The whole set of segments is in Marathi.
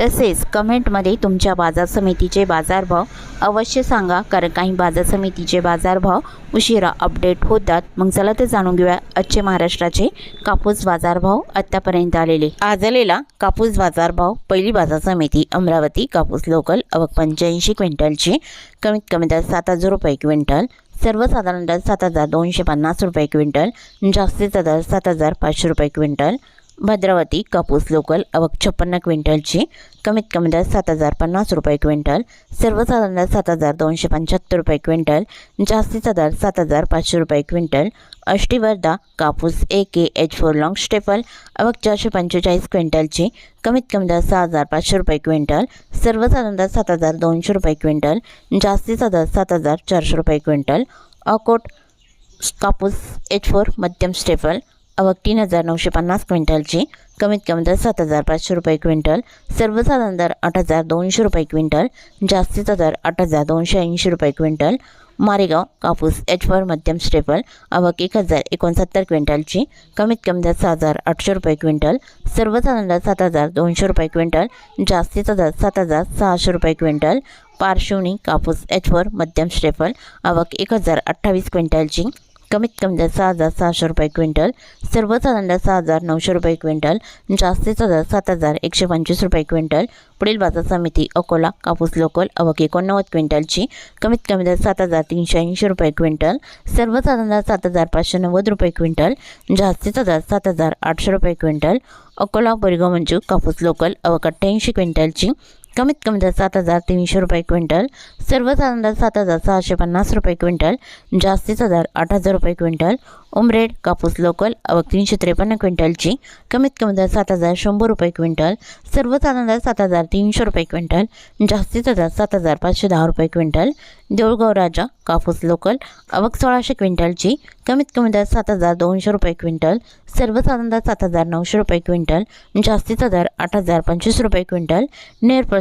तसेच कमेंटमध्ये तुमच्या बाजार समितीचे बाजारभाव अवश्य सांगा कारण काही बाजार समितीचे बाजारभाव उशिरा अपडेट होतात. मग चला तर जाणून घेऊया आजचे महाराष्ट्राचे कापूस बाजारभाव आत्तापर्यंत आलेले. आज आलेला कापूस बाजारभाव पहिली बाजार समिती अमरावती कापूस लोकल अवक पंच्याऐंशी क्विंटलची. कमीत कमी दर सात हजार रुपये क्विंटल. सर्वसाधारण दर सात हजार दोनशे पन्नास रुपये क्विंटल. जास्तीचा दर सात हजार पाचशे रुपये क्विंटल. भद्रावती कापूस लोकल अवक छप्पन्न क्विंटलची कमीत कमी दर सात हजार पन्नास रुपये क्विंटल सर्वसाधारण दर सात हजार दोनशे पंच्याहत्तर रुपये क्विंटल जास्तीचा दर सात हजार पाचशे रुपये क्विंटल अष्टीवर्धा कापूस A K H four long staple अवक चारशे पंचेचाळीस क्विंटलची कमीत कमी दर सहा हजार पाचशे रुपये क्विंटल सर्वसाधारण दर सात हजार दोनशे रुपये क्विंटल जास्तीचा दर सात हजार चारशे रुपये क्विंटल अकोट कापूस एच फोर मध्यम स्टेपल आवक तीन हजार नऊशे पन्नास क्विंटलची कमीत कमी दर सात हजार पाचशे रुपये क्विंटल. सर्वसाधारण दर आठ हजार दोनशे रुपये क्विंटल. जास्तीचा दर आठ हजार दोनशे ऐंशी रुपये क्विंटल. मारेगाव कापूस एच फोर मध्यम स्टेपल आवक एक हजार एकोणसत्तर क्विंटलची कमीत कमी दर सहा हजार आठशे रुपये क्विंटल. सर्वसाधारण दर सात हजार दोनशे रुपये क्विंटल. जास्तीचा दर सात हजार सहाशे रुपये क्विंटल. पार्श्वनी कापूस एच फोर मध्यम स्टेपल आवक एक हजार अठ्ठावीस क्विंटलची कमीत कमी दर सहा हजार सहाशे रुपये क्विंटल सर्वसाधारण दर सहा हजार नऊशे रुपये क्विंटल जास्तीचा दर सात हजार एकशे पंचवीस रुपये क्विंटल पुढील बाजार समिती अकोला कापूस लोकल अवक एकोणनव्वद क्विंटलची कमीत कमी दर सात हजार तीनशे ऐंशी रुपये क्विंटल सर्वसाधारण दर सात हजार पाचशे नव्वद रुपये क्विंटल जास्तीचा दर सात हजार आठशे रुपये क्विंटल अकोला बोरीगाव मंजू कापूस लोकल अवक अठ्ठ्याऐंशी क्विंटलची कमीत कमी दर सात हजार तीनशे रुपये क्विंटल सर्वसाधारण दर सात हजार सहाशे पन्नास रुपये क्विंटल जास्तीचा दर आठ हजार रुपये क्विंटल उमरेड कापूस लोकल अवक तीनशे त्रेपन्न क्विंटलची कमीत कमी दर सात हजार शंभर रुपये क्विंटल सर्वसाधारण दर सात हजार तीनशे रुपये क्विंटल जास्तीचा दर सात हजार पाचशे दहा रुपये क्विंटल देऊळगाव राजा कापूस लोकल अवक सोळाशे क्विंटलची कमीत कमी दर सात हजार दोनशे रुपये क्विंटल सर्वसाधारण दर सात हजार नऊशे रुपये क्विंटल जास्तीचा दर आठ हजार पंचवीस रुपये क्विंटल नेर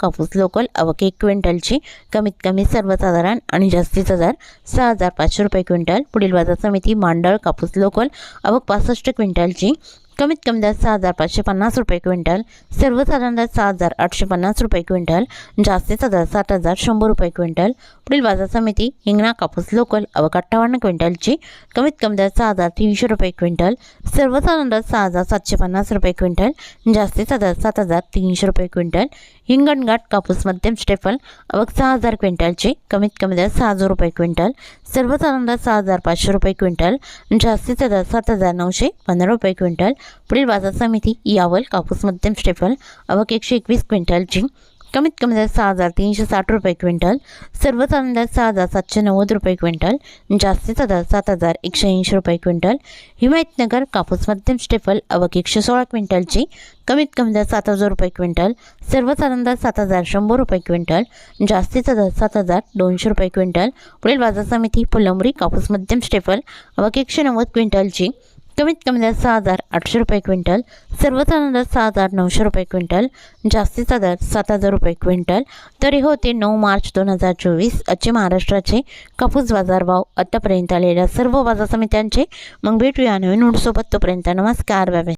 कापूस लोकल अवक एक क्विंटलची कमीत कमी सर्वसाधारण आणि जास्तीचा दर सहा हजार पाचशे रुपये क्विंटल पुढील बाजार समिती मांडळ कापूस लोकल अवक पासष्ट क्विंटलची कमीत कमी दर सहा हजार पाचशे पन्नास रुपये क्विंटल सर्वसाधारण दर सहा हजार आठशे पन्नास रुपये क्विंटल जास्तीचा दर सात हजार शंभर रुपये क्विंटल पुढील बाजार समिती हिंगणा कापूस लोकल अवघ अठ्ठावन्न क्विंटलची कमीत कमी दर सहा हजार तीनशे रुपये क्विंटल सर्वसाधारण दर सहा हजार सातशे पन्नास रुपये क्विंटल जास्तीचा दर सात हजार तीनशे रुपये क्विंटल हिंगणघाट कापूस मध्यम स्टेफल अवक सहा हजार क्विंटलची कमीत कमी दर सहा हजार रुपये क्विंटल सर्वसाधारण दर सहा हजार पाचशे रुपये क्विंटल जास्तीचा दर सात हजार नऊशे पंधरा रुपये क्विंटल. पुढील बाजार समिती यावल कापूस मध्यम स्टेफल अवघ एकशे एकवीस क्विंटलची कमीत कमी दर सहा हजार तीनशे साठ रुपये क्विंटल सर्वसाधारण दर सहा हजार सातशे नव्वद रुपये क्विंटल जास्तीचा दर सात हजार एकशे ऐंशी रुपये क्विंटल हिमायतनगर कापूस मध्यम स्टेपल अवक एकशे सोळा क्विंटलची कमीत कमी दर सात हजार रुपये क्विंटल सर्वसाधारण दर सात हजार शंभर रुपये क्विंटल जास्तीचा दर सात हजार दोनशे रुपये क्विंटल पुढील बाजार समिती फुलंबरी कापूस मध्यम स्टेपल अवक एकशे नव्वद क्विंटलची कमीत कमी दर सहा हजार आठशे रुपये क्विंटल सर्वसाधारण दर सहा हजार नऊशे रुपये क्विंटल जास्तीचा दर सात हजार रुपये क्विंटल. तरी होते नऊ मार्च दोन हजार चोवीस आजचे महाराष्ट्राचे कापूस बाजारभाव आत्तापर्यंत आलेल्या सर्व बाजार समित्यांचे. मग भेटूया नवीन नोटसोबत तोपर्यंत नमस्कार बाबा